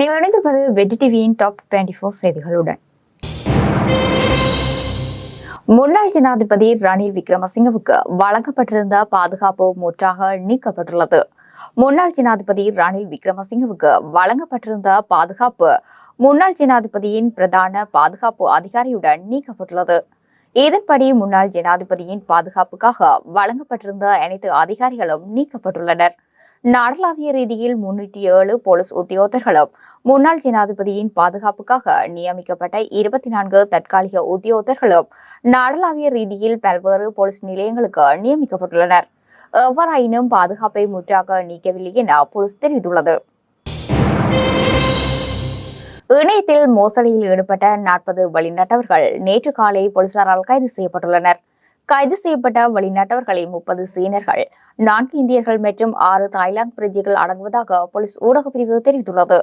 நீங்கள் இணைந்திருப்பது வெட்டி டிவியின் டாப் டுவெண்ட்டி ஃபோர் செய்திகளுடன். முன்னாள் ஜனாதிபதி ரணில் விக்ரமசிங்கவுக்கு வழங்கப்பட்டிருந்த பாதுகாப்பு முற்றாக நீக்கப்பட்டுள்ளது. முன்னாள் ஜனாதிபதி ரணில் விக்ரமசிங்கவுக்கு வழங்கப்பட்டிருந்த பாதுகாப்பு முன்னாள் ஜனாதிபதியின் பிரதான பாதுகாப்பு அதிகாரியுடன் நீக்கப்பட்டுள்ளது. இதன்படி முன்னாள் ஜனாதிபதியின் பாதுகாப்புக்காக வழங்கப்பட்டிருந்த அனைத்து அதிகாரிகளும் நீக்கப்பட்டுள்ளனர். நாடளாவிய ரீதியில் முன்னூற்றி ஏழு போலீஸ் உத்தியோகத்தர்களும் முன்னாள் ஜனாதிபதியின் பாதுகாப்புக்காக நியமிக்கப்பட்ட இருபத்தி நான்கு தற்காலிக உத்தியோகத்தர்களும் நாடளாவிய ரீதியில் பல்வேறு போலீஸ் நிலையங்களுக்கு நியமிக்கப்பட்டுள்ளனர். எவ்வாறாயினும் பாதுகாப்பை முற்றாக நீக்கவில்லை என போலீஸ் தெரிவித்துள்ளது. இணையத்தில் மோசடியில் ஈடுபட்ட நாற்பது வழிநட்டவர்கள் நேற்று காலை போலீசாரால் கைது செய்யப்பட்டுள்ளனர். கைது செய்யப்பட்ட வெளிநாட்டவர்களை முப்பது சீனர்கள் நான்கு இந்தியர்கள் மற்றும் ஆறு தாய்லாந்து பிரஜைகள் அடங்குவதாக போலீஸ் ஊடகப் பிரிவு தெரிவித்துள்ளது.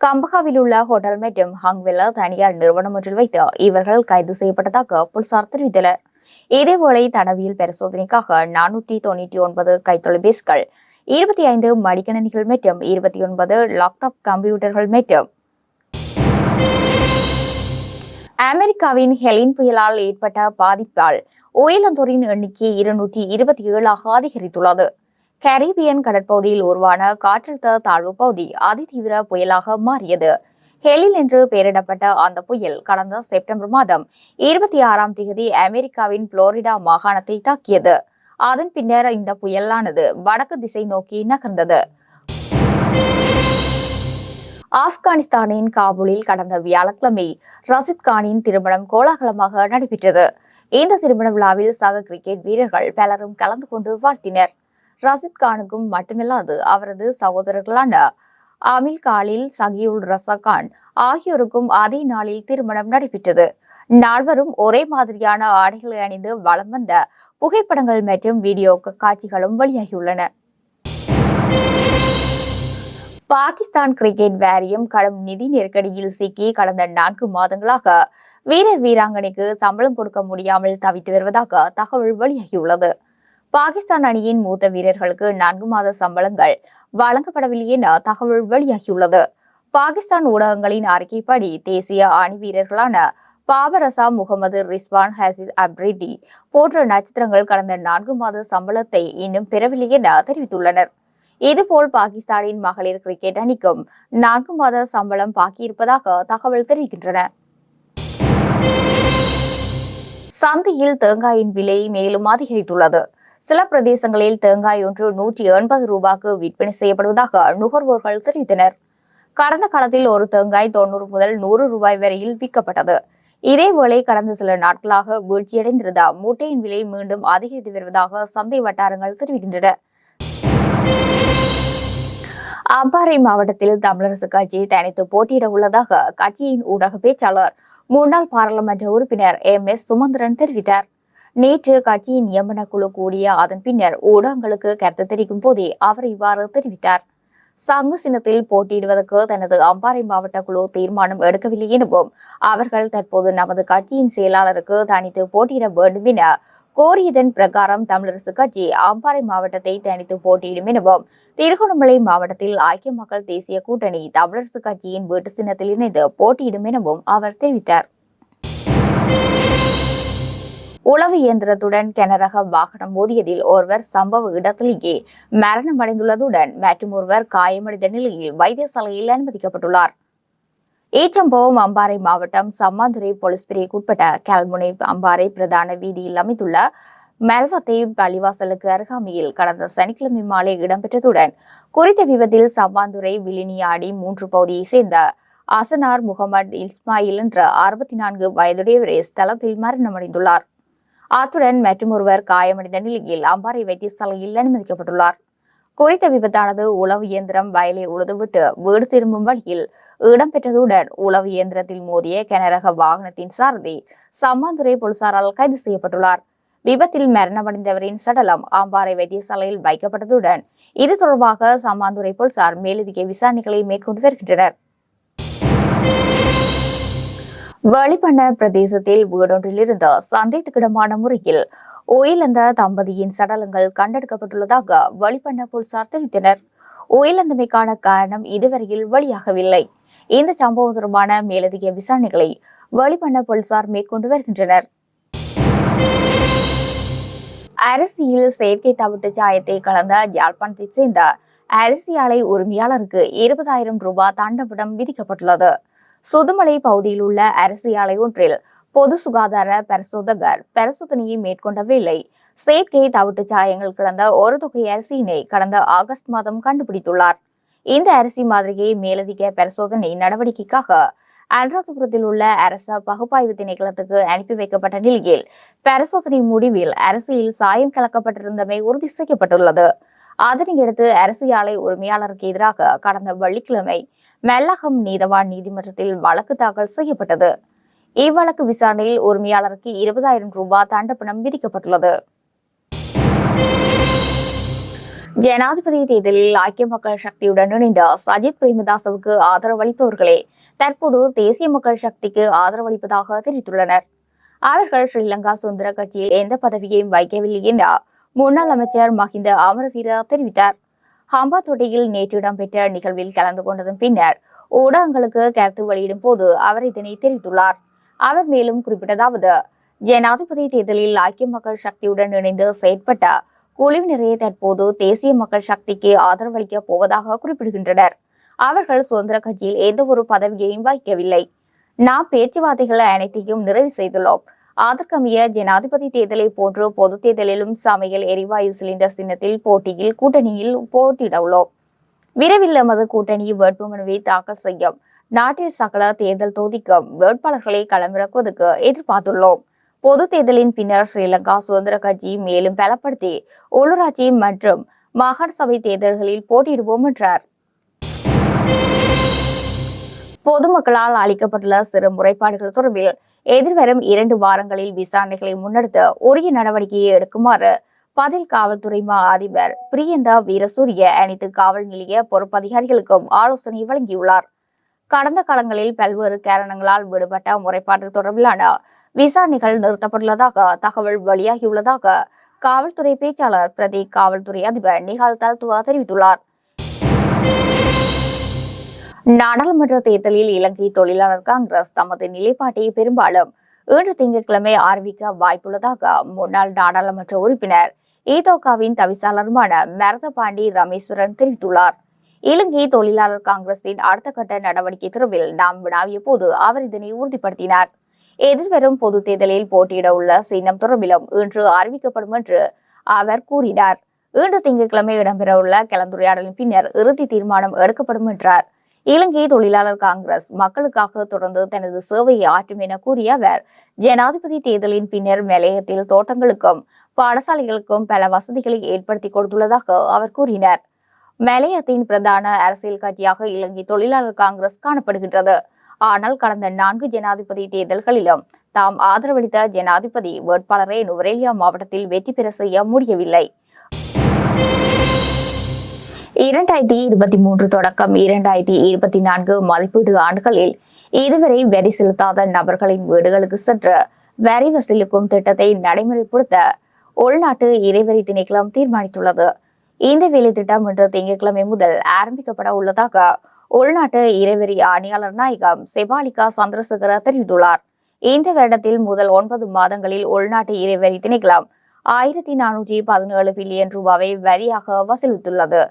கம்பகாவில் உள்ள ஹோட்டல் மற்றும் ஹங்வெல்ல தனியார் நிறுவனம் ஒன்றில் வைத்து இவர்கள் கைது செய்யப்பட்டதாக போலீசார் தெரிவித்தனர். இதேவேளை தடவியல் பரிசோதனைக்காக நானூற்றி தொண்ணூற்றி ஒன்பது கைத்தொலைபேசிகள் இருபத்தி ஐந்து மடிக்கணினிகள் மற்றும் இருபத்தி ஒன்பது லேப்டாப் கம்ப்யூட்டர்கள் மற்றும் அமெரிக்காவின் ஹெலின் புயலால் ஏற்பட்ட பாதிப்பால் உயிரிழந்தோரின் எண்ணிக்கை இருநூற்றி இருபத்தி ஏழாக அதிகரித்துள்ளது. கரீபியன் கடற்பகுதியில் உருவான காற்றழுத்த தாழ்வு பகுதி அதிதீவிர புயலாக மாறியது. ஹெலில் என்று பெயரிடப்பட்ட அந்த புயல் கடந்த செப்டம்பர் மாதம் இருபத்தி ஆறாம் தேதி அமெரிக்காவின் புளோரிடா மாகாணத்தை தாக்கியது. அதன் பின்னர் இந்த புயலானது வடக்கு திசை நோக்கி நகர்ந்தது. ஆப்கானிஸ்தானின் காபூலில் கடந்த வியாழக்கிழமை ரசித் கானின் திருமணம் கோலாகலமாக நடைபெற்றது. இந்த திருமண விழாவில் சக கிரிக்கெட் வீரர்கள் பலரும் கலந்து கொண்டு வாழ்த்தினர். ரசித் கானுக்கும் மட்டுமில்லாது அவரது சகோதரர்களான அமில் காலில் சகியுல் ரசகான் ஆகியோருக்கும் அதே நாளில் திருமணம் நடைபெற்றது. நால்வரும் ஒரே மாதிரியான ஆடைகளை அணிந்து வளம் வந்த புகைப்படங்கள் மற்றும் வீடியோ காட்சிகளும் வெளியாகியுள்ளன. பாகிஸ்தான் கிரிக்கெட் வாரியம் கடும் நிதி நெருக்கடியில் சிக்கி கடந்த நான்கு மாதங்களாக வீரர் வீராங்கனைக்கு சம்பளம் கொடுக்க முடியாமல் தவித்து வருவதாக தகவல் வெளியாகியுள்ளது. பாகிஸ்தான் அணியின் மூத்த வீரர்களுக்கு நான்கு மாத சம்பளங்கள் வழங்கப்படவில்லை என தகவல் வெளியாகியுள்ளது. பாகிஸ்தான் ஊடகங்களின் அறிக்கைப்படி தேசிய அணி வீரர்களான பாபரசா முகமது ரிஸ்வான் ஹசித் அப்ரிடி போன்ற நட்சத்திரங்கள் கடந்த நான்கு மாத சம்பளத்தை இன்னும் பெறவில்லை என தெரிவித்துள்ளனர். இதுபோல் பாகிஸ்தானின் மகளிர் கிரிக்கெட் அணிக்கும் நான்கு மாத சம்பளம் பாக்கியிருப்பதாக தகவல் தெரிவிக்கின்றன. சந்தையில் தேங்காயின் விலை மேலும் அதிகரித்துள்ளது. சில பிரதேசங்களில் தேங்காய் ஒன்று நூற்றி எண்பது ரூபாய்க்கு விற்பனை செய்யப்படுவதாக நுகர்வோர்கள் தெரிவித்தனர். கடந்த காலத்தில் ஒரு தேங்காய் தொண்ணூறு முதல் நூறு ரூபாய் வரையில் விற்கப்பட்டது. இதேவேளை கடந்த சில நாட்களாக வீழ்ச்சியடைந்திருந்த மூட்டையின் விலை மீண்டும் அதிகரித்து வருவதாக சந்தை வட்டாரங்கள் தெரிவிக்கின்றன. அம்பாறை மாவட்டத்தில் தமிழரசு கட்சி தனித்து போட்டியிட உள்ளதாக கட்சியின் ஊடக பேச்சாளர் முன்னாள் பாராளுமன்ற உறுப்பினர் எம். எஸ். சுமந்திரன் தெரிவித்தார். நேற்று கட்சியின் நியமன குழு கூடிய அதன் பின்னர் ஊடகங்களுக்கு கருத்து தெரிவிக்கும் போதே அவர் இவ்வாறு தெரிவித்தார். சங்கு சின்னத்தில் போட்டியிடுவதற்கு தனது அம்பாறை மாவட்ட குழு தீர்மானம் எடுக்கவில்லை எனவும் அவர்கள் தற்போது நமது கட்சியின் செயலாளருக்கு தனித்து போட்டியிட வேண்டும் என கோரியதன் பிரகாரம் தமிழரசு கட்சி அம்பாறை மாவட்டத்தை தனித்து போட்டியிடும் எனவும் திருகோணமலை மாவட்டத்தில் ஐக்கிய மக்கள் தேசிய கூட்டணி தமிழரசு கட்சியின் வீட்டு சின்னத்தில் இணைந்து போட்டியிடும் எனவும் அவர் தெரிவித்தார். உளவு இயந்திரத்துடன் கனரக வாகனம் மோதியதில் ஒருவர் சம்பவ இடத்திலேயே மரணமடைந்துள்ளதுடன் மற்றும் ஒருவர் காயமடைந்த நிலையில் வைத்தியசாலையில் அனுமதிக்கப்பட்டுள்ளார். ஏச்சம்பவம் அம்பாறை மாவட்டம் சம்மாந்துறை போலீஸ் பிரிவுக்குட்பட்ட கல்முனை அம்பாறை பிரதான வீதியில் அமைந்துள்ள மெல்வத்தை பள்ளிவாசலுக்கு அருகாமையில் கடந்த சனிக்கிழமை மாலை இடம்பெற்றதுடன் குறித்த விபத்தில் சம்மாந்துறை விலினியாடி மூன்று பகுதியை சேர்ந்த அசனார் முகமது இஸ்மாயில் என்ற அறுபத்தி நான்கு வயதுடையவரே ஸ்தலத்தில் மரணமடைந்துள்ளார். அத்துடன் மற்றும் ஒருவர் காயமடைந்த நிலையில் அம்பாறை வைத்தியசாலையில் அனுமதிக்கப்பட்டுள்ளார். குறித்த விபத்தானது உளவு இயந்திரம் வயலை உழுதுவிட்டு வீடு திரும்பும் வழியில் இடம்பெற்றதுடன் உளவு இயந்திரத்தில் மோதிய கனரக வாகனத்தின் சாரதி சம்மாந்துறை போலீசாரால் கைது செய்யப்பட்டுள்ளார். விபத்தில் மரணமடைந்தவரின் சடலம் ஆம்பாறை வைத்தியசாலையில் வைக்கப்பட்டதுடன் இது தொடர்பாக சம்மாந்துறை போலீசார் மேலதிக விசாரணைகளை மேற்கொண்டு வருகின்றனர். வெளிப்பண்ண பிரதேசத்தில் வீடொன்றிலிருந்து சந்தேகத்துக்கிடமான முறையில் உயிரிழந்த தம்பதியின் சடலங்கள் கண்டெடுக்கப்பட்டுள்ளதாக வெளிப்பண்ண போலீசார் தெரிவித்தனர். உயிரிழந்தமைக்கான காரணம் இதுவரையில் வெளியாகவில்லை. இந்த சம்பவம் தொடர்பான மேலதிக விசாரணைகளை வெளிப்பண்ண போலீசார் மேற்கொண்டு வருகின்றனர். அரிசியில் செயற்கை தவிட்டு சாயத்தை கலந்த யாழ்ப்பாணத்தைச் சேர்ந்த அரிசி ஆலை உரிமையாளருக்கு இருபதாயிரம் ரூபாய் தண்டபடம் விதிக்கப்பட்டுள்ளது. சுதுமலை பகுதியில் உள்ள அரிசி ஆலை ஒன்றில் பொது சுகாதார பரிசோதகர் பரிசோதனையை மேற்கொண்ட வேளை செயற்கை தவிட்டு சாயங்கள் கலந்த ஒரு தொகை அரிசியினை கடந்த ஆகஸ்ட் மாதம் கண்டுபிடித்துள்ளார். இந்த அரிசி மாதிரியை மேலதிக பரிசோதனை நடவடிக்கைக்காக அனுராதபுரத்தில் உள்ள அரச பகுப்பாய்வு திணைக்களத்துக்கு அனுப்பி வைக்கப்பட்ட நிலையில் பரிசோதனை முடிவில் அரிசியில் சாயம் கலக்கப்பட்டிருந்தமை உறுதி செய்யப்பட்டுள்ளது. அதனையடுத்து அரிசி ஆலை உரிமையாளருக்கு எதிராக கடந்த வெள்ளிக்கிழமை மெல்லகம் நீதவான் நீதிமன்றத்தில் வழக்கு தாக்கல் செய்யப்பட்டது. இவ்வழக்கு விசாரணையில் உரிமையாளருக்கு இருபதாயிரம் ரூபாய் தண்டப்பணம் விதிக்கப்பட்டுள்ளது. ஜனாதிபதி தேர்தலில் ஐக்கிய மக்கள் சக்தியுடன் இணைந்த சஜித் பிரேமதாசவுக்கு ஆதரவளிப்பவர்களே தற்போது தேசிய மக்கள் சக்திக்கு ஆதரவளிப்பதாக தெரிவித்துள்ளனர். அவர்கள் ஸ்ரீலங்கா சுதந்திர கட்சியில் எந்த பதவியையும் வைக்கவில்லை என முன்னாள் அமைச்சர் மஹிந்த அமரவீர தெரிவித்தார். ஹம்பாத்தொட்டியில் நேற்று இடம்பெற்ற நிகழ்வில் கலந்து கொண்டதன் பின்னர் ஊடகங்களுக்கு கருத்து வெளியிடும் போது அவர் இதனை தெரிவித்துள்ளார். அவர் மேலும் குறிப்பிட்டதாவது ஜனாதிபதி தேர்தலில் ஐக்கிய மக்கள் சக்தியுடன் இணைந்து செயற்பட்ட குழுவினரே தற்போது தேசிய மக்கள் சக்திக்கு ஆதரவளிக்க போவதாக குறிப்பிடுகின்றனர். அவர்கள் சுதந்திர கட்சியில் எந்த ஒரு பதவியையும் வகிக்கவில்லை. நாம் பேச்சுவார்த்தைகள் அனைத்தையும் நிறைவு செய்துள்ளோம். அதற்கமைய ஜனாதிபதி தேர்தலை போன்று பொது தேர்தலிலும் சமையல் எரிவாயு சிலிண்டர் சின்னத்தில் போட்டியில் கூட்டணியில் போட்டியிட உள்ளோம் விரைவில் எமது கூட்டணி வேட்புமனுவை தாக்கல் செய்யும். நாட்டில் சகல தேர்தல் தொகுதிக்கும் வேட்பாளர்களை களமிறக்குவதற்கு எதிர்பார்த்துள்ளோம். பொது தேர்தலின் பின்னர் ஸ்ரீலங்கா சுதந்திர கட்சி மேலும் பலப்படுத்தி உள்ளூராட்சி மற்றும் மாகாண சபை தேர்தல்களில் போட்டியிடுவோம் என்றார். பொதுமக்களால் அளிக்கப்பட்டுள்ள சிறு முறைப்பாடுகள் தொடர்பில் எதிர்வரும் இரண்டு வாரங்களில் விசாரணைகளை முன்னெடுத்து உரிய நடவடிக்கையை எடுக்குமாறு பதில் காவல்துறை மா அதிபர் பிரியந்தா வீரசூரிய அனைத்து காவல் நிலைய பொறுப்பதிகாரிகளுக்கும் ஆலோசனை வழங்கியுள்ளார். கடந்த காலங்களில் பல்வேறு காரணங்களால் விடுபட்ட முறைப்பாடு தொடர்பிலான விசாரணைகள் நிறுத்தப்பட்டுள்ளதாக தகவல் வெளியாகியுள்ளதாக காவல்துறை பேச்சாளர் பிரதீக் காவல்துறை அதிபர் நிகால் தல்துவா தெரிவித்துள்ளார். நாடாளுமன்ற தேர்தலில் இலங்கை தொழிலாளர் காங்கிரஸ் தமது நிலைப்பாட்டை பெரும்பாலும் இன்று திங்கட்கிழமை அறிவிக்க வாய்ப்புள்ளதாக முன்னாள் நாடாளுமன்ற உறுப்பினர் ஈதோகாவின் தவிசாளருமான மரதபாண்டி ரமேஸ்வரன் தெரிவித்துள்ளார். இலங்கை தொழிலாளர் காங்கிரசின் அடுத்த கட்ட நடவடிக்கை தொடர்பில் நாம் வினாவிய போது அவர் இதனை உறுதிப்படுத்தினார். எதிர்வரும் பொது தேர்தலில் போட்டியிட உள்ள சின்னம் தொடர்பிலும் இன்று அறிவிக்கப்படும் என்று அவர் கூறினார். இன்று திங்கட்கிழமை இடம்பெறவுள்ள கலந்துரையாடலின் பின்னர் இறுதி தீர்மானம் எடுக்கப்படும் என்றார். இலங்கை தொழிலாளர் காங்கிரஸ் மக்களுக்காக தொடர்ந்து தனது சேவையை ஆற்றும் என கூறிய அவர் ஜனாதிபதி தேர்தலின் பின்னர் மலையத்தில் தோட்டங்களுக்கும் பாடசாலைகளுக்கும் பல வசதிகளை ஏற்படுத்தி கொடுத்துள்ளதாக அவர் கூறினார். மலையத்தின் பிரதான அரசியல் கட்சியாக இலங்கை தொழிலாளர் காங்கிரஸ் காணப்படுகின்றது. ஆனால் கடந்த நான்கு ஜனாதிபதி தேர்தல்களிலும் தாம் ஆதரவளித்த ஜனாதிபதி வேட்பாளரை நுவரேலியா மாவட்டத்தில் வெற்றி பெற செய்ய முடியவில்லை. இரண்டாயிரத்தி இருபத்தி மூன்று தொடக்கம் இரண்டாயிரத்தி இருபத்தி நான்கு மதிப்பீடு ஆண்டுகளில் இதுவரை வரி செலுத்தாத நபர்களின் வீடுகளுக்கு சென்று வரி வசூலிக்கும் திட்டத்தை நடைமுறைப்படுத்த உள்நாட்டு இறைவரி திணைக்களம் தீர்மானித்துள்ளது. இந்த வேலை திட்டம் இன்று திங்கட்கிழமை முதல் ஆரம்பிக்கப்பட உள்ளதாக உள்நாட்டு இறைவரி ஆணையாளர் நாயகம் செபாலிகா சந்திரசேகர தெரிவித்துள்ளார். இந்த வருடத்தில் முதல் ஒன்பது மாதங்களில் உள்நாட்டு இறைவரி திணைக்களம் ஆயிரத்தி நானூற்றி பதினேழு பில்லியன் ரூபாவை வரியாக வசூலித்துள்ளது.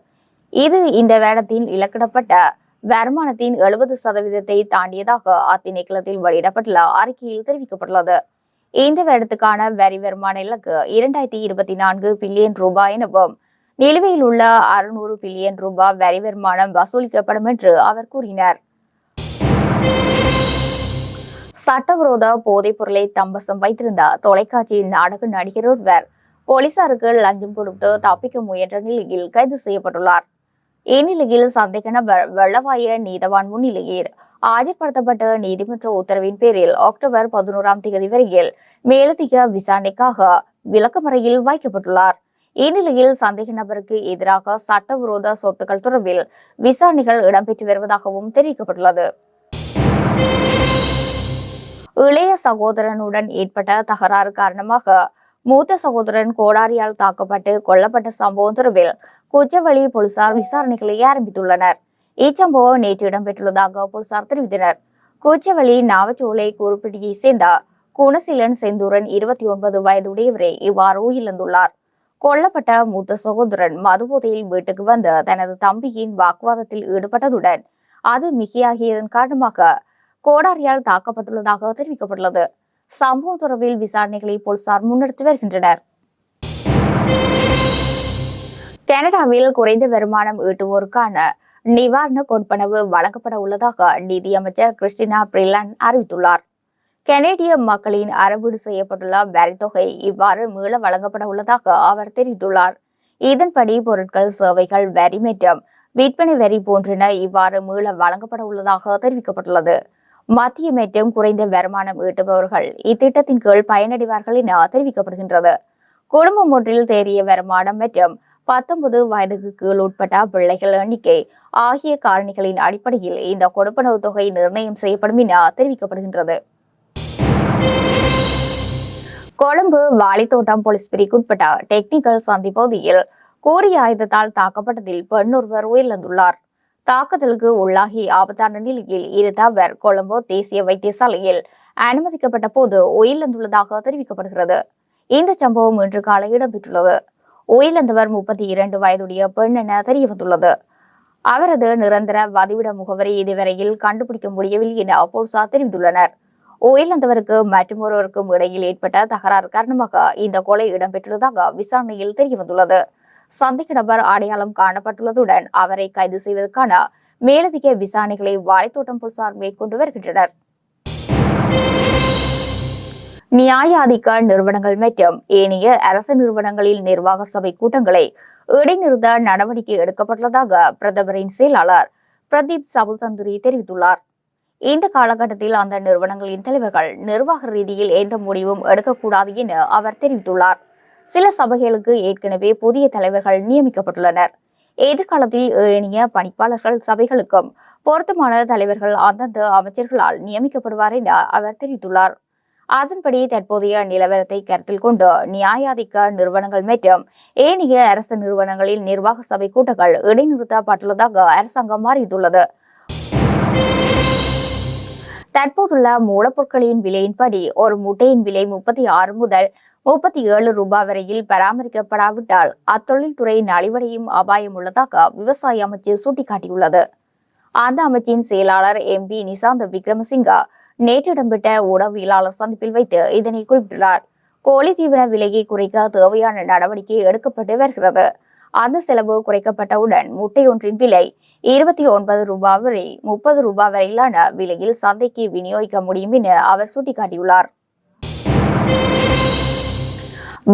இது இந்த வேடத்தில் இலக்கிடப்பட்ட வருமானத்தின் எழுபது சதவீதத்தை தாண்டியதாக அத்திணைக்களத்தில் வெளியிடப்பட்டுள்ள அறிக்கையில் தெரிவிக்கப்பட்டுள்ளது. இந்த வேடத்துக்கான வரி வருமான இலக்கு இரண்டாயிரத்தி இருபத்தி நான்கு பில்லியன் ரூபாய் எனவும் நிலுவையில் உள்ள அறுநூறு பில்லியன் ரூபாய் வரி வருமானம் வசூலிக்கப்படும் என்று அவர் கூறினார். சட்டவிரோத போதைப் பொருளை தம்பசம் வைத்திருந்த தொலைக்காட்சி நாடக நடிகர் ஒருவர் போலீசாருக்கு லஞ்சம் கொடுத்து தப்பிக்க முயன்ற நிலையில் கைது செய்யப்பட்டுள்ளார். இந்நிலையில் சந்தேக நபர் வெள்ளவாய நீதவான் முன்னிலையில் ஆஜர்படுத்தப்பட்ட நீதிமன்ற உத்தரவின் பேரில் அக்டோபர் பதினோராம் தேதி வரையில் மேலதிக விசாரணைக்காக விளக்கமறையில் வைக்கப்பட்டுள்ளார். இந்நிலையில் சந்தேக நபருக்கு எதிராக சட்டவிரோத சொத்துக்கள் தொடர்பில் விசாரணைகள் இடம்பெற்று வருவதாகவும் தெரிவிக்கப்பட்டுள்ளது. இளைய சகோதரனுடன் ஏற்பட்ட தகராறு காரணமாக மூத்த சகோதரன் கோடாரியால் தாக்கப்பட்டு கொல்லப்பட்ட சம்பவம் தொடர்பில் குச்சவெளி போலீசார் விசாரணைகளை ஆரம்பித்துள்ளனர். இச்சம்பவம் நேற்று இடம்பெற்றுள்ளதாக போலீசார் தெரிவித்தனர். கூச்சவெளி நாவச்சோலை குறிப்பிட்டியை சேர்ந்த குணசீலன் செந்தூரன் இருபத்தி ஒன்பது வயதுடையவரே இவ்வாறு உயிரிழந்துள்ளார். கொல்லப்பட்ட மூத்த சகோதரன் மதுபோதையில் வீட்டுக்கு வந்து தனது தம்பியின் வாக்குவாதத்தில் ஈடுபட்டதுடன் அது மிகையாகியதன் காரணமாக கோடாரியால் தாக்கப்பட்டுள்ளதாக தெரிவிக்கப்பட்டுள்ளது. சம்பவம் தொடர்பில் விசாரணைகளை போலீசார் முன்னெடுத்து வருகின்றனர். கனடாவில் குறைந்த வருமானம் ஈட்டுவோருக்கான நிவாரண கொடுப்பனவு வழங்கப்பட உள்ளதாக நிதியமைச்சர் கிறிஸ்டினா பிரிலான் அறிவித்துள்ளார். கனேடிய மக்களின் அறவீடு செய்யப்பட்டுள்ள வரித்தொகை இவ்வாறு மீள வழங்கப்பட உள்ளதாக அவர் தெரிவித்துள்ளார். இதன்படி பொருட்கள் சேவைகள் வரி மற்றும் விற்பனை வரி போன்றன இவ்வாறு மீள வழங்கப்பட உள்ளதாக தெரிவிக்கப்பட்டுள்ளது. மத்திய மற்றும் குறைந்த வருமானம் ஈட்டுபவர்கள் இத்திட்டத்தின் கீழ் பயனடைவார்கள் என தெரிவிக்கப்படுகின்றது. குடும்பம் ஒன்றில் தேறிய வருமானம் மற்றும் பத்தொன்பது வயதுக்கு கீழ் உட்பட்ட பிள்ளைகள் எண்ணிக்கை ஆகிய காரணிகளின் அடிப்படையில் இந்த கொடுப்பனவு தொகை நிர்ணயம் செய்யப்படும் என தெரிவிக்கப்படுகின்றது. கொழும்பு வாலித்தோட்டம் போலீஸ் பிரிவுக்குட்பட்ட டெக்னிக்கல் சந்தி பகுதியில் கூறிய ஆயுதத்தால் தாக்கப்பட்டதில் பெண் ஒருவர் உயிரிழந்துள்ளார். தாக்குதலுக்கு உள்ளாகி ஆபத்தான நிலையில் இருந்தவர் கொழும்பு தேசிய வைத்தியசாலையில் அனுமதிக்கப்பட்ட போது உயிரிழந்துள்ளதாக தெரிவிக்கப்படுகிறது. இந்த சம்பவம் இன்று காலை இடம்பெற்றுள்ளது. உயிரிழந்தவர் முப்பத்தி இரண்டு வயதுடைய பெண் என தெரியவந்துள்ளது. அவரது நிரந்தர வதிவிட முகவரி இதுவரையில் கண்டுபிடிக்க முடியவில்லை என போலீசார் தெரிவித்துள்ளனர். உயிரிழந்தவருக்கு மற்றொருவருக்கும் இடையில் ஏற்பட்ட தகராறு காரணமாக இந்த கொலை இடம்பெற்றுள்ளதாக விசாரணையில் தெரியவந்துள்ளது. சந்தேக நபர் அடையாளம் காணப்பட்டுள்ளதுடன் அவரை கைது செய்வதற்கான மேலதிக விசாரணைகளை வாழைத்தோட்டம் போலீசார் மேற்கொண்டு வருகின்றனர். நியாயாதிக்க நிறுவனங்கள் மற்றும் ஏனைய அரசு நிறுவனங்களில் நிர்வாக சபை கூட்டங்களை இடைநிறுத்த நடவடிக்கை எடுக்கப்பட்டுள்ளதாக பிரதமரின் செயலாளர் பிரதீப் சபுசந்திரி தெரிவித்துள்ளார். இந்த காலகட்டத்தில் அந்த நிறுவனங்களின் தலைவர்கள் நிர்வாக ரீதியில் எந்த முடிவும் எடுக்கக்கூடாது என அவர் தெரிவித்துள்ளார். சில சபைகளுக்கு ஏற்கனவே புதிய தலைவர்கள் நியமிக்கப்பட்டுள்ளனர். எதிர்காலத்தில் ஏனைய பணிப்பாளர்கள் சபைகளுக்கும் பொருத்தமான தலைவர்கள் அந்தந்த அமைச்சர்களால் நியமிக்கப்படுவார் என அவர் தெரிவித்துள்ளார். அதன்படி தற்போதைய நிலவரத்தை கருத்தில் கொண்டு நியாயாதிக்க நிறுவனங்கள் மற்றும் ஏனைய அரசு நிறுவனங்களில் நிர்வாக சபை கூட்டங்கள் இடைநிறுத்தப்பட்டுள்ளதாக அரசாங்கம் அறிவித்துள்ளது. தற்போதுள்ள மூலப்பொருட்களின் விலையின்படி ஒரு முட்டையின் விலை முப்பத்தி ஆறு முதல் முப்பத்தி ஏழு ரூபாய் வரையில் பராமரிக்கப்படாவிட்டால் அத்தொழில்துறை நலிவடையும் அபாயம் உள்ளதாக விவசாய அமைச்சு சுட்டிக்காட்டியுள்ளது. அந்த அமைச்சின் செயலாளர் எம் பி நிசாந்த விக்ரமசிங்கா நேற்று இடம்பெற்ற ஊடகவியலாளர் சந்திப்பில் வைத்து இதனை குறிப்பிட்டுள்ளார். கோழி தீவன விலையை குறைக்க தேவையான நடவடிக்கை எடுக்கப்பட்டு வருகிறது. அந்த செலவு குறைக்கப்பட்டவுடன் முட்டை ஒன்றின் விலை இருபத்தி ஒன்பது ரூபாய் வரை முப்பது ரூபாய் வரையிலான விலையில் சந்தைக்கு விநியோகிக்க முடியும் என அவர் சுட்டிக்காட்டியுள்ளார்.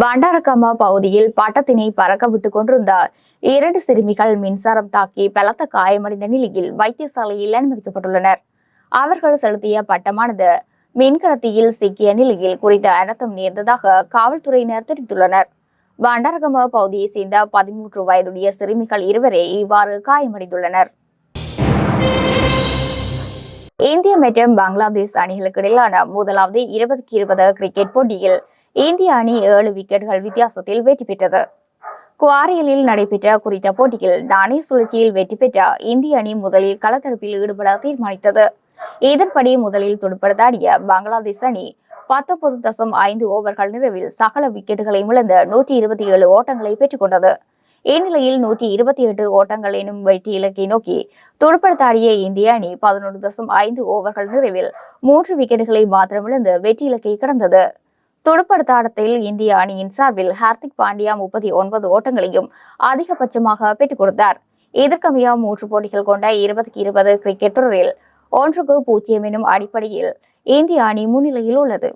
பண்டாரகமா பகுதியில் பட்டத்தினை பறக்க விட்டுக் கொண்டிருந்தார். இரண்டு சிறுமிகள் மின்சாரம் தாக்கி பலத்த காயமடைந்த நிலையில் வைத்தியசாலையில் அனுமதிக்கப்பட்டுள்ளனர். அவர்கள் செலுத்திய பட்டமானது மின்கடத்தியில் சிக்கிய நிலையில் குறித்த அனர்த்தம் நேர்ந்ததாக காவல்துறையினர் தெரிவித்துள்ளனர். பண்டாரகமா பகுதியை சேர்ந்த பதிமூன்று வயதுடைய சிறுமிகள் இருவரே இவ்வாறு காயமடைந்துள்ளனர். இந்திய மற்றும் பங்களாதேஷ் அணிகளுக்கு இடையிலான முதலாவது இருபதுக்கு இருபது கிரிக்கெட் போட்டியில் இந்திய அணி ஏழு விக்கெட்டுகள் வித்தியாசத்தில் வெற்றி பெற்றது. குவாரியலில் நடைபெற்ற குறித்த போட்டியில் நாணய சுழற்சியில் வெற்றி பெற்ற இந்திய அணி முதலில் களத்தடுப்பில் ஈடுபட தீர்மானித்தது. இதன்படி முதலில் துடுப்படுத்தாடிய பங்களாதேஷ் அணி பத்தொன்பது தசம் ஐந்து ஓவர்கள் நிறைவில் சகல விக்கெட்டுகளை இழந்த நூற்றி இருபத்தி ஏழு ஓட்டங்களை பெற்றுக்கொண்டது இந்நிலையில் நூற்றி இருபத்தி எட்டு ஓட்டங்கள் எனும் வெற்றி இலக்கை நோக்கி துடுப்படுத்தாடிய இந்திய அணி பதினொன்று தசம் ஐந்து ஓவர்கள் நிறைவில் மூன்று விக்கெட்டுகளை மாத்திரம் இழந்து வெற்றி இலக்கை கடந்தது. துடுப்படுத்தாட்டத்தில் இந்திய அணியின் சார்பில் ஹார்திக் பாண்டியா முப்பத்தி ஒன்பது ஓட்டங்களையும் அதிகபட்சமாக பெற்றுக் கொடுத்தார். இதற்கமைய மூன்று போட்டிகள் கொண்ட இருபதுக்கு இருபது கிரிக்கெட் தொடரில் ஒன்றுக்கு பூஜ்ஜியம் எனும் அடிப்படையில் இந்திய அணி முன்னிலையில் உள்ளது.